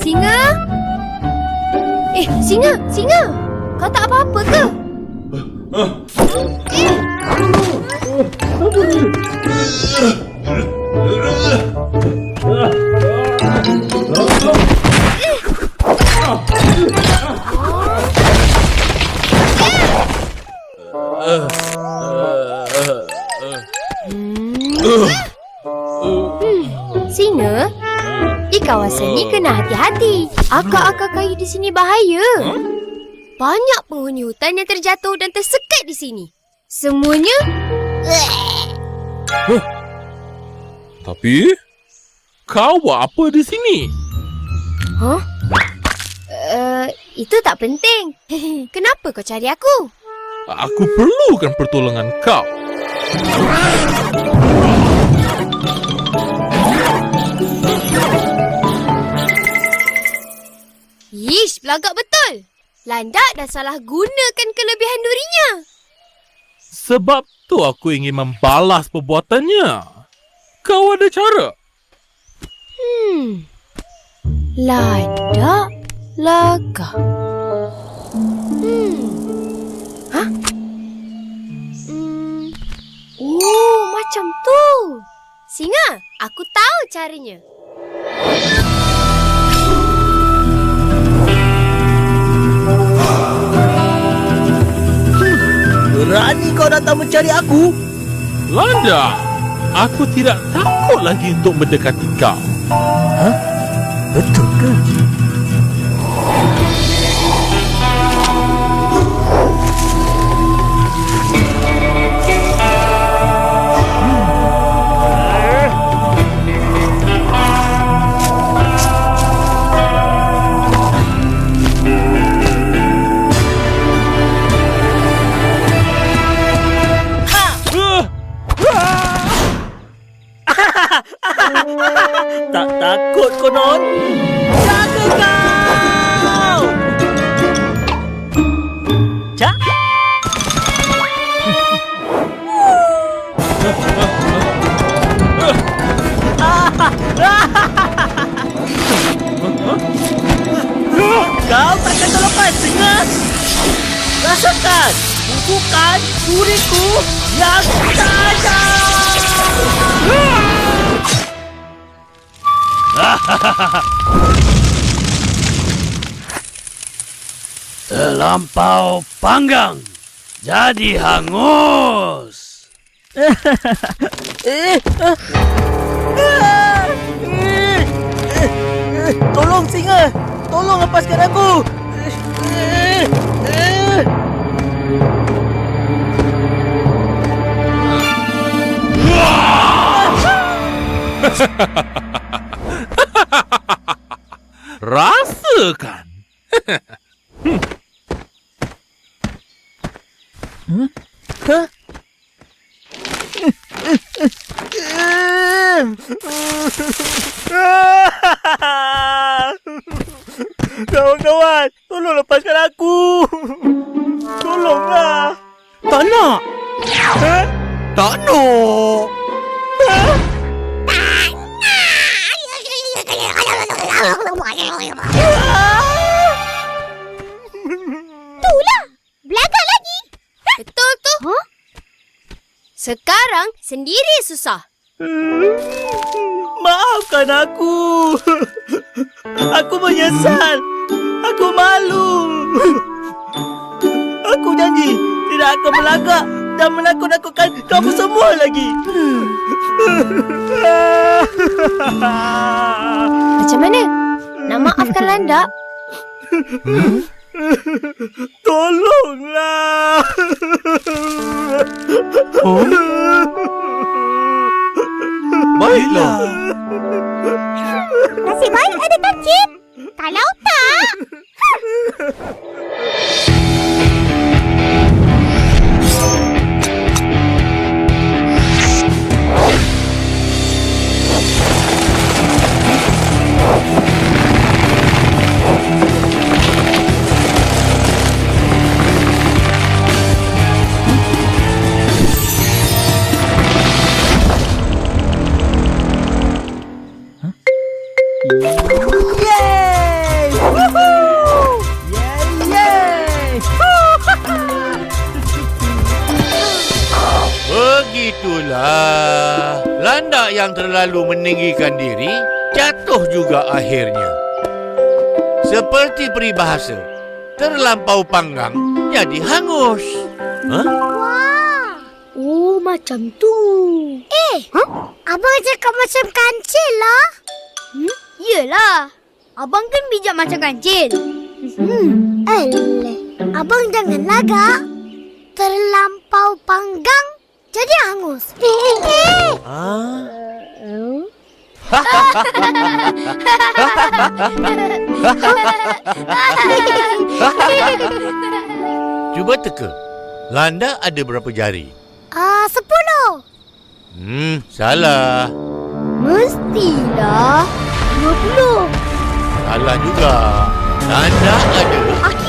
Singa? Eh, singa, singa. Kau tak apa-apa ke? Singa? Kawasan ni kena hati-hati. Akak-akak kayu di sini bahaya. Banyak penghuni hutan yang terjatuh dan tersekat di sini. Semuanya Tapi, kau buat apa di sini? Huh? Uh, itu tak penting. Kenapa kau cari aku? Aku perlukan pertolongan kau. Belagak betul. Landak dah salah gunakan kelebihan durinya. Sebab tu aku ingin membalas perbuatannya. Kau ada cara? Hmm. Landak laga. Hmm. Hah? Hmm. Oh, macam tu. Singa, aku tahu caranya. Datang mencari aku? Landa, aku tidak takut lagi untuk mendekati kau. Betul ke? Tak takut konon? Jaga kau! Cak! Kau takkan terlepas, singa! Rasakan! Bukan duriku yang tajam! Terlampau panggang. Jadi hangus. Tolong singa! Tolong lepaskan aku! Eh, Rasakan. Hah? Kawan-kawan, tolong lepaskan aku. Tolonglah. Tak nak. Hah? Tak nak. Sekarang sendiri susah. Maafkan aku. Aku menyesal. Aku malu. Aku janji tidak akan melagak dan menakut-nakutkan kamu semua lagi. Macam mana? Nak maafkan landak? Tolonglah. Baiklah. Nasib baik ada takjub. Kalau tak... yang terlalu meninggikan diri jatuh juga akhirnya. Seperti peribahasa, terlampau panggang jadi hangus. Oh, macam tu. Eh, abang cakap macam kancil lah. Hmm? Yelah. Abang kan bijak macam kancil. Hmm, eleh. Abang jangan lagak. Terlampau panggang jadi hangus. Eh, eh. Ah, cuba teka. Landak ada berapa jari? Ah, sepuluh. Hmm, salah. Mestilah dua puluh. Salah juga. Landak ada Aki